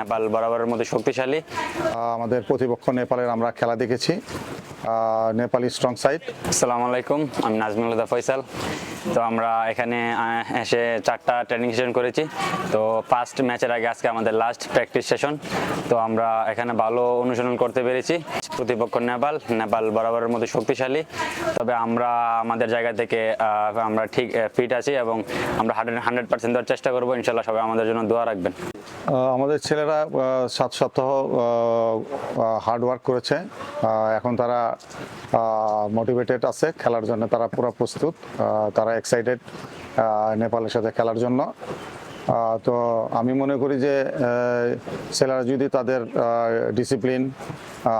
নেপাল বরাবরের মধ্যে শক্তিশালী। আমাদের প্রতিপক্ষ নেপালের আমরা খেলা দেখেছি। নেপালি স্ট্রং সাইড আসসালামু আলাইকুম আমি নাজমুল হুদা ফয়সাল। তো আমরা এখানে এসে চারটা ট্রেনিং সেশন করেছি। তো ফার্স্ট ম্যাচের আগে আজকে আমাদের লাস্ট প্র্যাকটিস সেশন তো আমরা এখানে ভালো অনুশীলন করতে পেরেছি। প্রতিপক্ষ নেপাল নেপাল বরাবরের মধ্যে শক্তিশালী। তবে আমরা আমাদের জায়গা থেকে আমরা ঠিক ফিট আছি এবং আমরা হান্ড্রেড হান্ড্রেড পার্সেন্ট দেওয়ার চেষ্টা করব। ইনশাল্লাহ সবাই আমাদের জন্য দোয়া রাখবেন। আমাদের ছেলেরা আহ, সাত সপ্তাহ হার্ড ওয়ার্ক করেছে। এখন তারা মোটিভেটেড আছে খেলার জন্য। তারা পুরো প্রস্তুত। তারা এক্সাইটেড নেপালের সাথে খেলার জন্য। তো আমি মনে করি যে ছেলেরা যদি তাদের ডিসিপ্লিন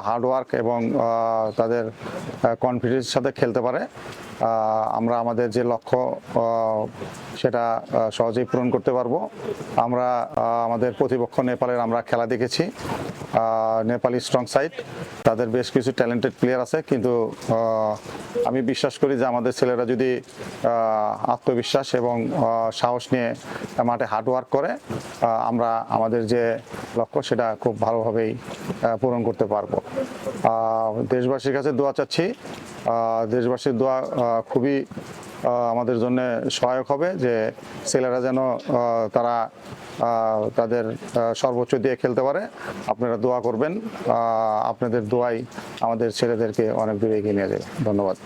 হার্ডওয়ার্ক এবং তাদের কনফিডেন্সের সাথে খেলতে পারে আমরা আমাদের যে লক্ষ্য সেটা সহজেই পূরণ করতে পারব। আমরা আমাদের প্রতিপক্ষ নেপালের আমরা খেলা দেখেছি। নেপালি স্ট্রং সাইড তাদের বেশ কিছু ট্যালেন্টেড প্লেয়ার আছে, কিন্তু আমি বিশ্বাস করি যে আমাদের ছেলেরা যদি আত্মবিশ্বাস এবং সাহস নিয়ে মাঠে হার্ডওয়ার্ক করে আমরা আমাদের যে লক্ষ্য সেটা খুব ভালোভাবেই পূরণ করতে পারব। দেশবাসীর কাছে দোয়া চাচ্ছি দেশবাসীর দোয়া খুবই আমাদের জন্য সহায়ক হবে যে ছেলেরা যেন তারা তাদের সর্বোচ্চ দিয়ে খেলতে পারে। আপনারা দোয়া করবেন আপনাদের দোয়াই আমাদের ছেলেদেরকে অনেক দূরে এগিয়ে নিয়ে যাবে। ধন্যবাদ।